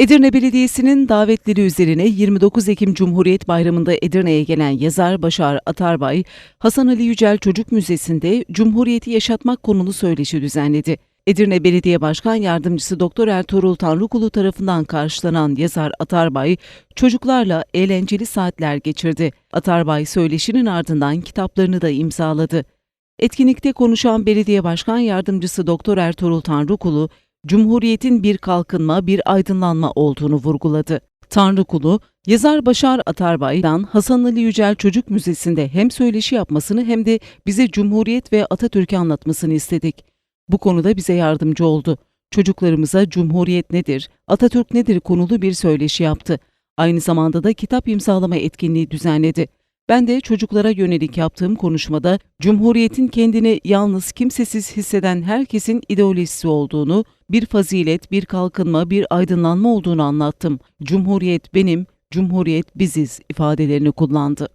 Edirne Belediyesi'nin davetleri üzerine 29 Ekim Cumhuriyet Bayramı'nda Edirne'ye gelen yazar Başar Atarbay, Hasan Ali Yücel Çocuk Müzesi'nde Cumhuriyeti yaşatmak konulu söyleşi düzenledi. Edirne Belediye Başkan Yardımcısı Doktor Ertuğrul Tanrıkulu tarafından karşılanan yazar Atarbay, çocuklarla eğlenceli saatler geçirdi. Atarbay söyleşinin ardından kitaplarını da imzaladı. Etkinlikte konuşan Belediye Başkan Yardımcısı Doktor Ertuğrul Tanrıkulu, Cumhuriyetin bir kalkınma, bir aydınlanma olduğunu vurguladı. Tanrıkulu, yazar Başar Atarbay'dan Hasan Ali Yücel Çocuk Müzesi'nde hem söyleşi yapmasını hem de bize Cumhuriyet ve Atatürk'ü anlatmasını istedik. Bu konuda bize yardımcı oldu. Çocuklarımıza Cumhuriyet nedir, Atatürk nedir konulu bir söyleşi yaptı. Aynı zamanda da kitap imzalama etkinliği düzenledi. Ben de çocuklara yönelik yaptığım konuşmada Cumhuriyet'in kendini yalnız kimsesiz hisseden herkesin ideolojisi olduğunu, bir fazilet, bir kalkınma, bir aydınlanma olduğunu anlattım. Cumhuriyet benim, Cumhuriyet biziz ifadelerini kullandı.